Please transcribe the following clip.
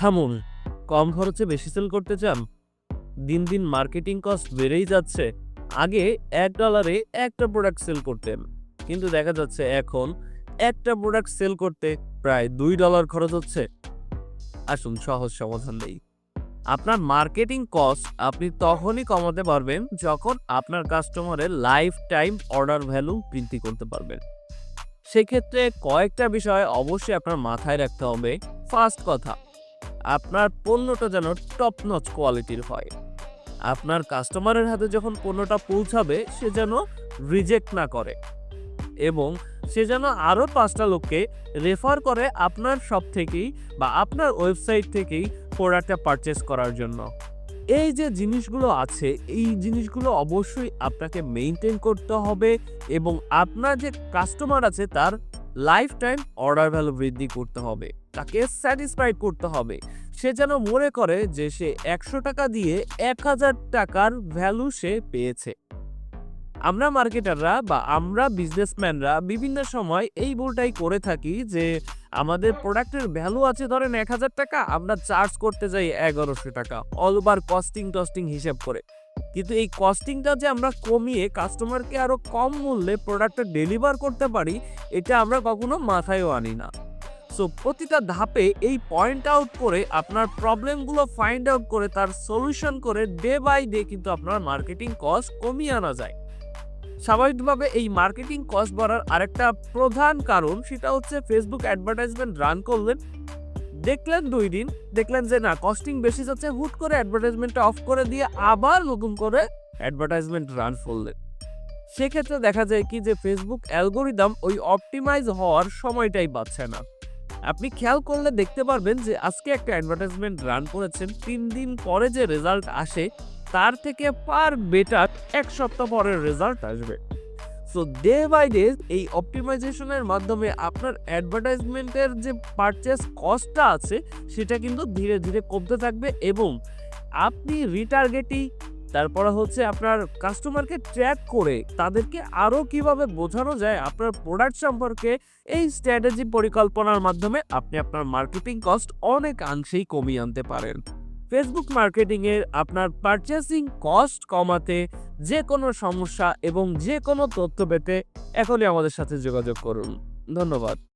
থামুন, কম খরচে বেশি সেল করতে চান? দিন দিন মার্কেটিং কস্ট বেড়েই যাচ্ছে। আগে এক ডলারে একটা প্রোডাক্ট সেল করতেন, কিন্তু দেখা যাচ্ছে এখন একটা প্রোডাক্ট সেল করতে প্রায় দুই ডলার খরচ হচ্ছে। আসুন, সহজ সমাধান নেই আপনার মার্কেটিং কস্ট আপনি তখনই কমাতে পারবেন যখন আপনার কাস্টমারের লাইফ টাইম অর্ডার ভ্যালু বৃদ্ধি করতে পারবেন সেক্ষেত্রে কয়েকটা বিষয় অবশ্যই আপনার মাথায় রাখতে হবে। ফার্স্ট কথা আপনার পণ্যটা যেন টপ নচ কোয়ালিটির হয়। আপনার কাস্টমারের হাতে যখন পণ্যটা পৌঁছাবে, সে যেন রিজেক্ট না করে এবং সে যেন আরও পাঁচটা লোককে রেফার করে আপনার শপ থেকেই বা আপনার ওয়েবসাইট থেকেই প্রোডাক্টটা পারচেস করার জন্য। এই যে জিনিসগুলো আছে, এই জিনিসগুলো অবশ্যই আপনাকে মেনটেন করতে হবে এবং আপনার যে কাস্টমার আছে, তার লাইফ টাইম অর্ডার ভ্যালু বৃদ্ধি করতে হবে। তাকে স্যাটিসফাইড করতে হবে। সে যেন মনে করে যে সে একশো টাকা দিয়ে এক হাজার টাকার ভ্যালু সে পেয়েছে। আমরা মার্কেটাররা বা আমরা বিজনেসম্যানরা বিভিন্ন সময় এই ভুলটাই করে থাকি যে আমাদের প্রোডাক্টের ভ্যালু আছে ধরেন এক হাজার টাকা, আমরা চার্জ করতে যাই এগারোশো টাকা অল ওভার কস্টিং টস্টিং হিসেব করে। কিন্তু এই কস্টিংটা যে আমরা কমিয়ে কাস্টমারকে আরও কম মূল্যে প্রোডাক্টটা ডেলিভার করতে পারি, এটা আমরা কখনো মাথায়ও আনি না। সো প্রতিটা ধাপে এই পয়েন্ট আউট করে আপনার প্রবলেমগুলো ফাইন্ড আউট করে তার সলিউশন করে ডে বাই ডে কিন্তু আপনার মার্কেটিং কস্ট কমিয়ে আনা যায়। স্বাভাবিকভাবে এই মার্কেটিং কস্ট বাড়ার আরেকটা প্রধান কারণ সেটা হচ্ছে ফেসবুক অ্যাডভার্টাইজমেন্ট রান করলেন, দেখলেন দুই দিন, দেখলেন যে না কস্টিং বেশি যাচ্ছে, হুট করে অ্যাডভার্টাইজমেন্টটা অফ করে দিয়ে আবার নতুন করে অ্যাডভার্টাইজমেন্ট রান করলেন। সেক্ষেত্রে দেখা যায় কি যে ফেসবুক অ্যালগোরিদম ওই অপটিমাইজ হওয়ার সময়টাই পাচ্ছে না। আপনি খেয়াল করলে দেখতে পারবেন যে আজকে একটা অ্যাডভার্টাইজমেন্ট রান করেছেন, তিন দিন পরে যে রেজাল্ট আসে, তার থেকে পার বেটার এক সপ্তাহ পরের রেজাল্ট আসবে। সো ডে বাই ডে এই অপটিমাইজেশনের মাধ্যমে আপনার অ্যাডভার্টাইজমেন্টের যে পারচেস কস্টটা আছে, সেটা কিন্তু ধীরে ধীরে কমতে থাকবে এবং আপনি রিটার্গেটিং তারপরে হচ্ছে আপনার কাস্টমারকে ট্র্যাক করে তাদেরকে আরও কীভাবে বোঝানো যায় আপনার প্রোডাক্ট সম্পর্কে, এই স্ট্র্যাটেজি পরিকল্পনার মাধ্যমে আপনি আপনার মার্কেটিং কস্ট অনেকাংশেই কমিয়ে আনতে পারেন। ফেসবুক মার্কেটিংয়ের আপনার পারচেসিং কস্ট কমাতে যে কোনো সমস্যা এবং যে কোনো তথ্য পেতে এখনই আমাদের সাথে যোগাযোগ করুন। ধন্যবাদ।